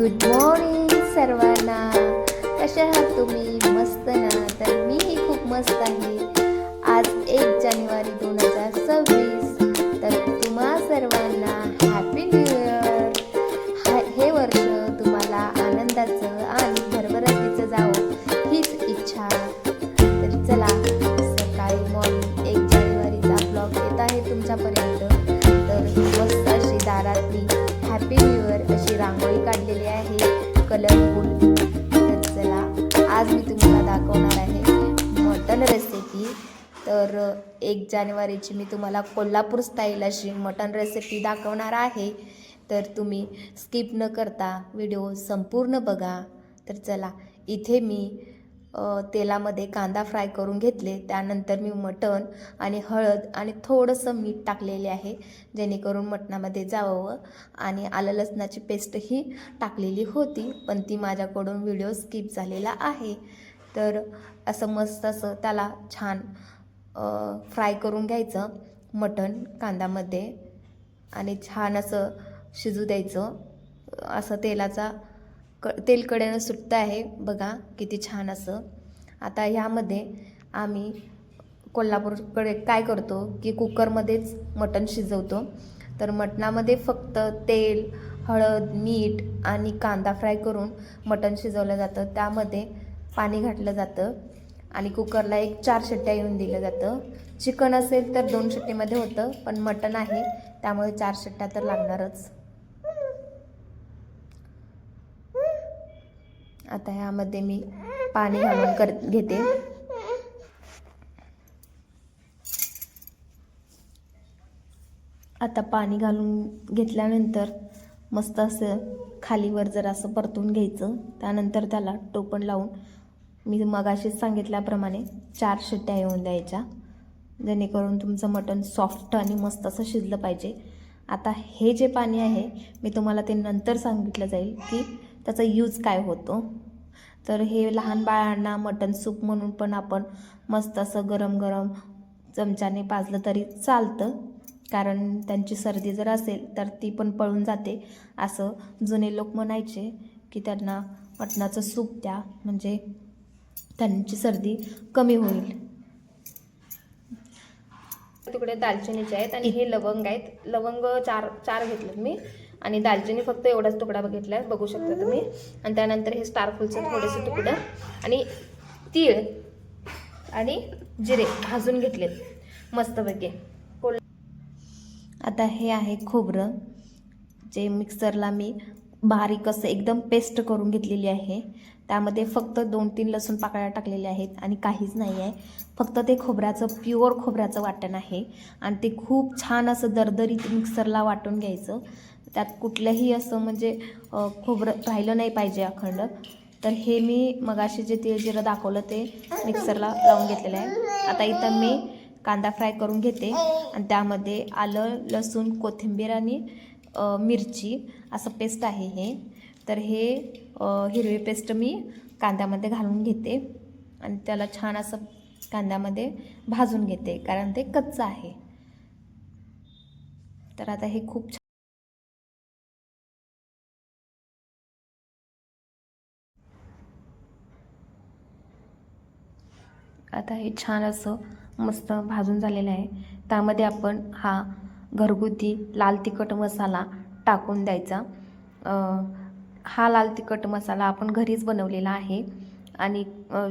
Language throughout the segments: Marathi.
गुड मॉर्निंग सर्वांना. कशा आहात तुम्ही? मस्त ना? तर मीही खूप मस्त आहे. आज एक जानेवारी दोन हजार सव्वीस. तर एक जानेवारीची मी तुम्हाला कोल्हापूर स्टाईल अशी मटन रेसिपी दाखवणार आहे. तर तुम्ही स्किप न करता व्हिडिओ संपूर्ण बघा. तर चला इथे मी तेलामध्ये कांदा फ्राय करून घेतले. त्यानंतर मी मटण आणि हळद आणि थोडंसं मीठ टाकलेले आहे जेणेकरून मटणामध्ये जावं आणि आलं लसणाची पेस्टही टाकलेली होती पण ती माझ्याकडून व्हिडिओ स्किप झालेला आहे. तर असं मस्त असं त्याला छान फ्राय करून घ्यायचं मटण कांद्यामध्ये आणि छान असं शिजू द्यायचं. असं तेलाचा क तेलकडेनं सुटतं आहे. बघा किती छान असं. आता ह्यामध्ये आम्ही कोल्हापूरकडे काय करतो की कुकरमध्येच मटण शिजवतो. तर मटणामध्ये फक्त तेल हळद मीठ आणि कांदा फ्राय करून मटण शिजवलं जातं. त्यामध्ये पाणी घातलं जातं. आणि कुकरला एक चार शिट्ट्या येऊन दिलं जातं. चिकन असेल तर दोन शिट्टीमध्ये होतं पण मटण आहे त्यामुळे चार शिट्ट्या तर लागणारच. आता ह्यामध्ये मी पाणी घालून कर घेते. आता पाणी घालून घेतल्यानंतर मस्त असं खालीवर जर असं परतून घ्यायचं. त्यानंतर त्याला टोपण लावून मी मगाशीच सांगितल्याप्रमाणे चार शिट्ट्या येऊन द्यायच्या. जेणेकरून तुमचं मटण सॉफ्ट आणि मस्त असं शिजलं पाहिजे. आता हे जे पाणी आहे मी तुम्हाला ते नंतर सांगितलं जाईल की त्याचा यूज काय होतो. तर हे लहान बाळांना मटण सूप म्हणून पण आपण मस्त असं गरम गरम चमच्याने पाजलं तरी चालतं. कारण त्यांची सर्दी जर असेल तर ती पण पळून जाते. असं जुने लोक म्हणायचे की त्यांना मटणाचं सूप द्या. म्हणजे त्यांची सर्दी कमी होईल. तिकडे दालचिनीचे आहेत आणि हे लवंग आहेत. लवंग चार चार घेतलेत मी. आणि दालचिनी फक्त एवढाच तुकडा बघितला आहे. बघू शकता तुम्ही. आणि त्यानंतर हे स्टारफुलचं थोडेसे तुकडं. आणि तीळ आणि जिरे भाजून घेतलेत. मस्तपैकी. कोल आता हे आहे खोबरं. जे मिक्सरला मी बारीक असं एकदम पेस्ट करून घेतलेली आहे. त्यामध्ये फक्त दोन तीन लसूण पाकळ्या टाकलेल्या आहेत आणि काहीच नाही आहे फक्त ते खोबऱ्याचं प्युअर खोबऱ्याचं वाटण आहे. आणि ते खूप छान असं दरदरीत मिक्सरला वाटून घ्यायचं. त्यात कुठलंही असं म्हणजे खोबरं राहिलं नाही पाहिजे अखंड. तर हे मी मगाशी जे तेल जिरं दाखवलं ते मिक्सरला लावून घेतलेलं आहे. आता इथं मी कांदा फ्राय करून घेते. आणि त्यामध्ये आलं लसूण कोथिंबीर आणि मिरची असं पेस्ट आहे हे. तर हे हिरवी पेस्ट मी कांद्यामध्ये घालून घेते. आणि त्याला छान असं कांद्यामध्ये भाजून घेते कारण ते कच्चं आहे. तर आता हे खूप छान आता हे छान असं मस्त भाजून झालेलं आहे. त्यामध्ये आपण हा घरगुती लाल तिखट मसाला टाकून द्यायचा. हा लाल तिखट मसाला आपण घरीच बनवलेला आहे. आणि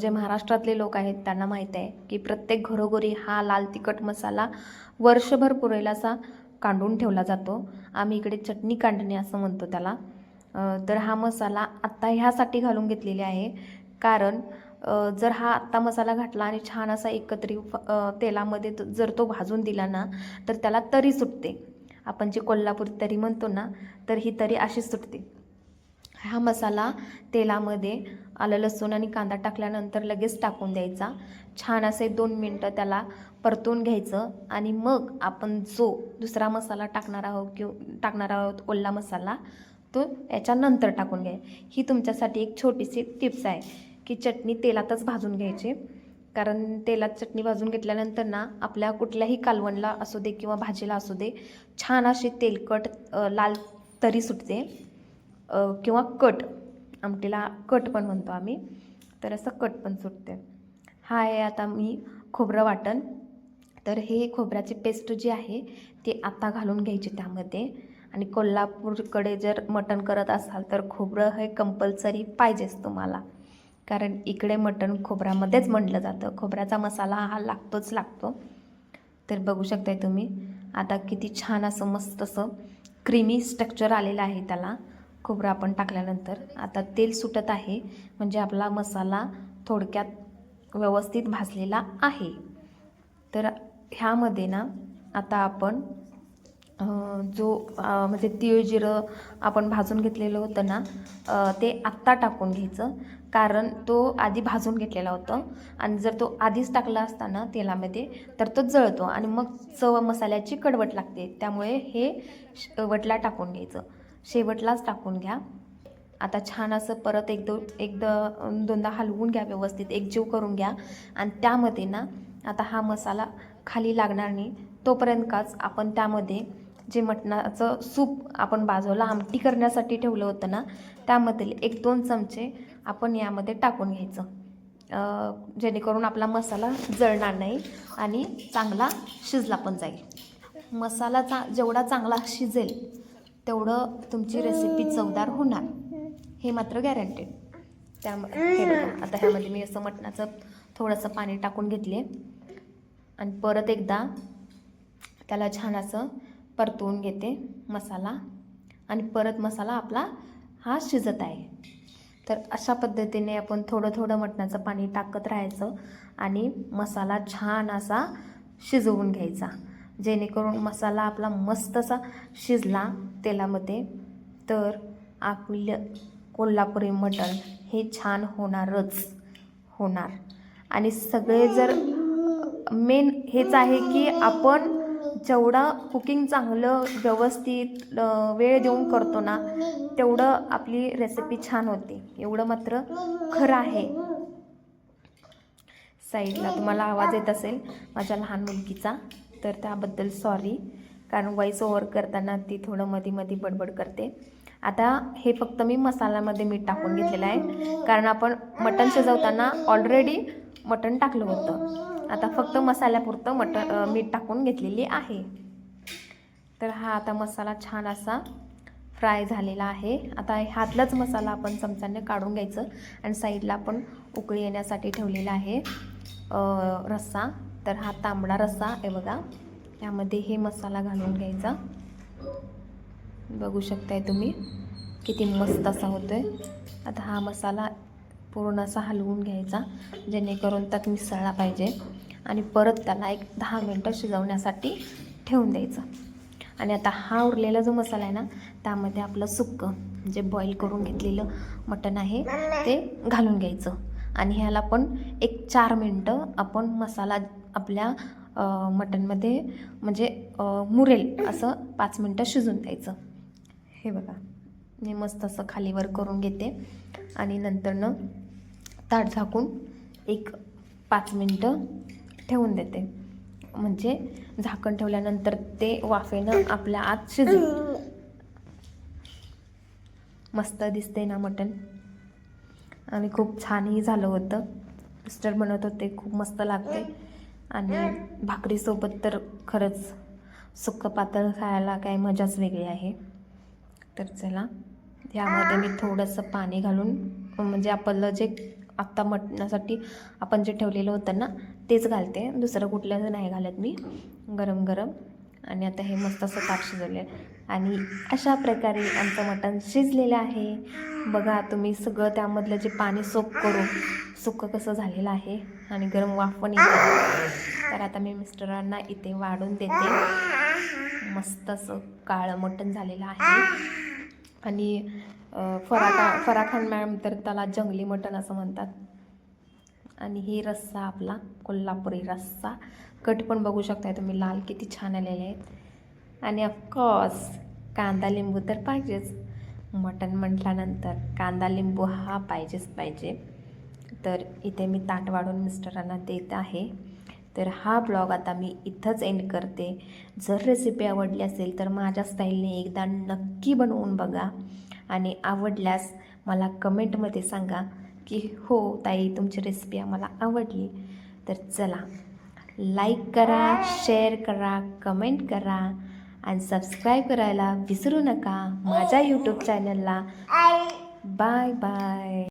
जे महाराष्ट्रातले लोक आहेत त्यांना माहीत आहे की प्रत्येक घरोघरी हा लाल तिखट मसाला वर्षभर पुरेल असा काढून ठेवला जातो. आम्ही इकडे चटणी कांडणे असं म्हणतो त्याला. तर हा मसाला आत्ता ह्यासाठी घालून घेतलेले आहे. कारण जर हा आत्ता मसाला घातला आणि छान असा एकत्रित तेलामध्ये जर तो भाजून दिला ना तर त्याला तरी सुटते. आपण जी कोल्हापूर तरी म्हणतो ना तर ही तरी अशी सुटते. हा मसाला तेलामध्ये आलं लसूण आणि कांदा टाकल्यानंतर लगेच टाकून द्यायचा. छान असे दोन मिनटं त्याला परतून घ्यायचं आणि मग आपण जो दुसरा मसाला टाकणार आहोत किंवा टाकणार आहोत ओला मसाला तो याच्यानंतर टाकून घ्या. ही तुमच्यासाठी एक छोटीशी टिप्स आहे की चटणी तेलातच भाजून घ्यायची. कारण तेलात चटणी भाजून घेतल्यानंतर ना आपल्या कुठल्याही कालवणला असू दे किंवा भाजीला असू दे छान अशी तेलकट लाल तरी सुटते. किंवा कट आमटीला कट पण म्हणतो आम्ही. तर असं कट पण सुटते. हा आहे आता मी खोबरं वाटण. तर हे खोबऱ्याची पेस्ट जी आहे ती आता घालून घ्यायची त्यामध्ये. आणि कोल्हापूरकडे जर मटण करत असाल तर खोबरं हे कंपल्सरी पाहिजेच तुम्हाला. कारण इकडे मटण खोबऱ्यामध्येच म्हटलं जातं. खोबऱ्याचा मसाला हा लागतोच लागतो. तर बघू शकताय तुम्ही. आता किती छान असं मस्त असं क्रीमी स्ट्रक्चर आलेलं आहे त्याला. खोबरं आपण टाकल्यानंतर आता तेल सुटत आहे म्हणजे आपला मसाला थोडक्यात व्यवस्थित भाजलेला आहे. तर ह्यामध्ये ना आता आपण जो म्हणजे तीळ जिरं आपण भाजून घेतलेलं होतं ना ते आत्ता टाकून घ्यायचं. कारण तो आधी भाजून घेतलेला होता आणि जर तो आधीच टाकला असता ना तेलामध्ये तर तो जळतो आणि मग चव मसाल्याची कडवट लागते. त्यामुळे हे शेवटला टाकून घ्यायचं. शेवटलाच टाकून घ्या. आता छान असं परत एक दो एकदा दोनदा हलवून घ्या व्यवस्थित. एकजीव करून घ्या. आणि त्यामध्ये ना आता हा मसाला खाली लागणार नाही. तोपर्यंत काच आपण त्यामध्ये जे मटणाचं सूप आपण बाजूला आमटी करण्यासाठी ठेवलं होतं ना त्यामधील एक दोन चमचे आपण यामध्ये टाकून घ्यायचं. जेणेकरून आपला मसाला जळणार नाही आणि चांगला शिजला पण जाईल. मसाला चा जेवढा चांगला शिजेल तेवढं तुमची रेसिपी चवदार होणार. हे मात्र गॅरंटेड त्यामुळे हे बघा आता ह्यामध्ये मी असं मटणाचं थोडंसं पाणी टाकून घेतले आणि परत एकदा त्याला छान असं परतवून घेते मसाला. आणि परत मसाला आपला हा शिजत आहे. तर अशा पद्धतीने आपण थोडं थोडं मटणाचं पाणी टाकत राहायचं आणि मसाला छान असा शिजवून घ्यायचा. जेणेकरून मसाला आपला मस्त असा शिजला तेलामध्ये तर आपलं कोल्हापुरी मटण हे छान होणारच होणार. आणि सगळे जर मेन हेच आहे की आपण जेवढं कुकिंग चांगलं व्यवस्थित वेळ देऊन करतो ना तेवढं आपली रेसिपी छान होते. एवढं मात्र खरं आहे. साईडला तुम्हाला आवाज येत असेल माझ्या लहान मुलगीचा तर त्याबद्दल सॉरी कारण वॉईस ओव्हर करताना ती थोडं मध्ये मध्ये बडबड करते. आता हे फक्त मी मसाल्यामध्ये मीठ टाकून घेतलेलं आहे. कारण आपण मटण शिजवताना ऑलरेडी मटण टाकलं होतं. आता फक्त मसाल्यापुरतं मटण मीठ टाकून घेतलेली आहे. तर हा आता मसाला छान असा फ्राय झालेला आहे. आता ह्यातलाच मसाला आपण चमच्याने काढून घ्यायचं आणि साईडला आपण उकळी येण्यासाठी ठेवलेला आहे रस्सा. तर हा तांबडा रस्सा आहे बघा. त्यामध्ये हे मसाला घालून घ्यायचा. बघू शकताय तुम्ही किती मस्त असा होतो आहे आता हा मसाला पूर्ण असा हलवून घ्यायचा जेणेकरून त्यात मिसळला पाहिजे. आणि परत त्याला एक दहा मिनटं शिजवण्यासाठी ठेवून द्यायचं. आणि आता हा उरलेला जो मसाला आहे ना त्यामध्ये आपलं सुक्कं जे बॉईल करून घेतलेलं मटण आहे ते घालून घ्यायचं. आणि ह्याला पण एक चार मिनटं आपण मसाला आपल्या मटणमध्ये म्हणजे मुरेल असं पाच मिनटं शिजून द्यायचं हे बघा मी मस्त असं खालीवर करून घेते. आणि नंतरनं ताट झाकून एक पाच मिनटं ठेवून देते. म्हणजे झाकण ठेवल्यानंतर ते वाफेनं आपल्या आत शिजून मस्त दिसते ना मटण आणि खूप छानही झालं होतं. मिस्टर बनवत होते खूप मस्त लागते. आणि भाकरीसोबत तर खरंच सुक्कं पातळ खायला काय मजाच वेगळी आहे. तर चला यामध्ये मी थोडंसं पाणी घालून म्हणजे आपलं जे आत्ता मटणासाठी आपण जे ठेवलेलं होतं ना तेच घालते. दुसरं कुठलं नाही घालत मी. गरम गरम आणि आता हे मस्त असं ताक शिजवले आणि अशा प्रकारे आमचं मटण शिजलेलं आहे. बघा तुम्ही सगळं त्यामधलं जे पाणी सोप करून सुकं कसं झालेलं आहे आणि गरम वाफ पण येते. तर आता मी मिस्टरांना इथे वाढून देते. मस्त असं काळं मटण झालेलं आहे. आणि फराखा फराखान मॅम तर त्याला जंगली मटण असं म्हणतात. आणि हे रस्सा आपला कोल्हापुरी रस्सा. कट पण बघू शकताय तुम्ही लाल किती छान आलेले आहेत. आणि ऑफकोर्स कांदा लिंबू तर पाहिजेच. मटण म्हटल्यानंतर कांदा लिंबू हा पाहिजेच पाहिजे. तर इथे मी ताट वाढून मिस्टरांना देत आहे. तर हा ब्लॉग आता मी इथंच एंड करते. जर रेसिपी आवडली असेल तर माझ्या स्टाईलने एकदा नक्की बनवून बघा. आणि आवडल्यास मला कमेंटमध्ये सांगा. की हो ताई तुमची रेसिपी आम्हाला आवडली. तर चला लाईक करा शेअर करा कमेंट करा आणि सबस्क्राईब करायला विसरू नका माझ्या यूट्यूब चॅनलला बाय बाय